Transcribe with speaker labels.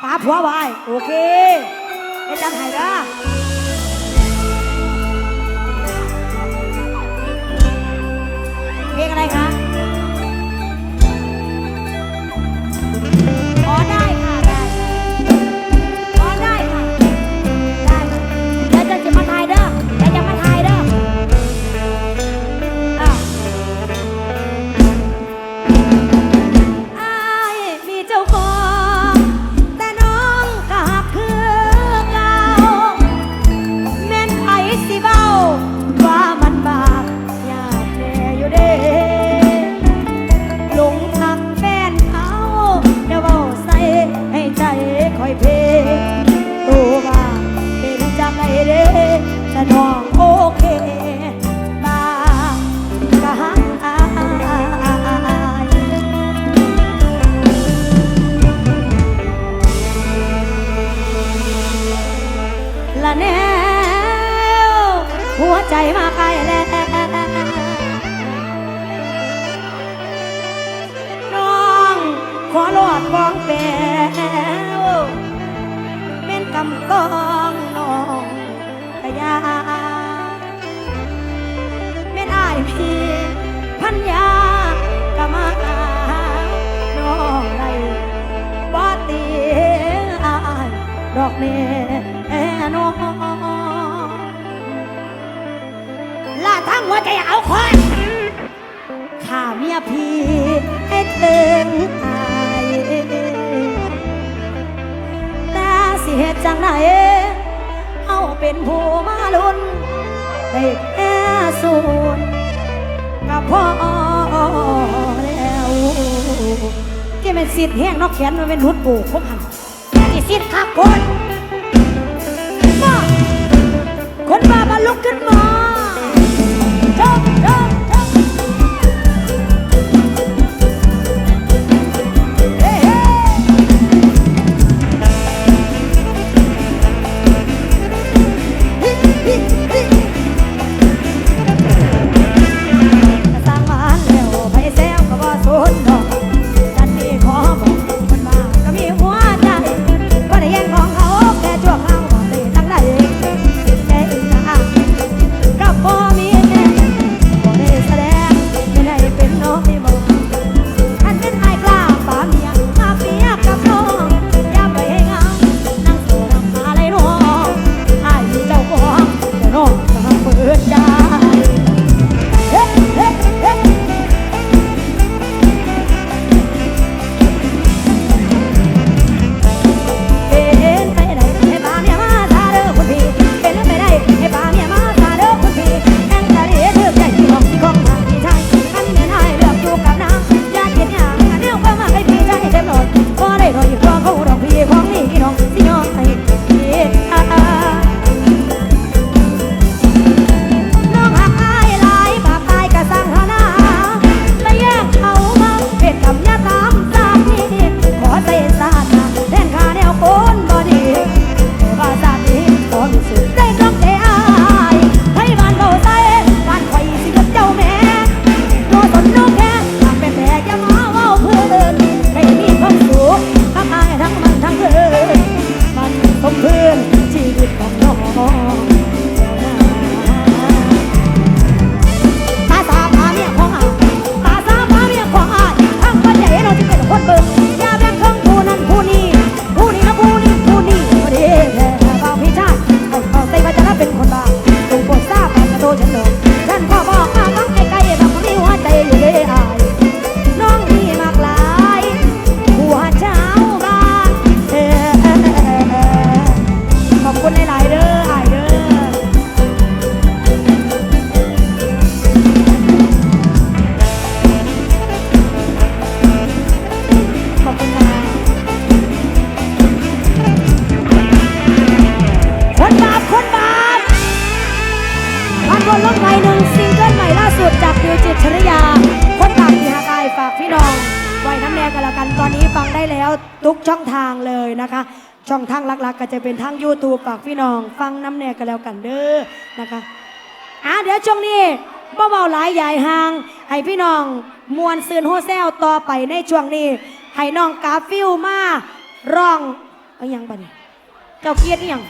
Speaker 1: พาผัวไปโอเคไป็จำงไห้ละเพลงอะไรคะ นะน้องโอเคบางกะหักอายละแนวหัวใจมาไกลแล้วน้องขอรอดบองแปวเป็นกำกอ ทั้งหัวใจเอาคอนข้าเมียพี่ให้เถิงอายแต่สิเหตุจังไหนเอาเป็นผู้มาลุนให้แอสูนกับพ่อแล้วที่เป็นสิทธิ์แห้งนอกแขนมันเป็นหุ่นปูคบหันที่สิทธิ์ขับคน หนึ่งซิงเกิลใหม่ล่าสุดจากดิวจิตชริยา คนต่ากที่หากายฝากพี่น้องไว้น้ำแดงกันละกัน ตอนนี้ฟังได้แล้วทุกช่องทางเลยนะคะ ช่องทางหลักๆกก็จะเป็นทาง YouTube ฝากพี่น้อง ฟังน้ำแดงกันแล้วกันเด้อนะคะอะเดี๋ยวช่วงนี้เบาๆหลายใหญ่ห่าง ให้พี่น้องมวนซืนโฮเซลต่อไปในช่วงนี้ ให้น้องกาฟิลมาร้องเอาอยัางบันี่ยเจ้าเกียรติยัง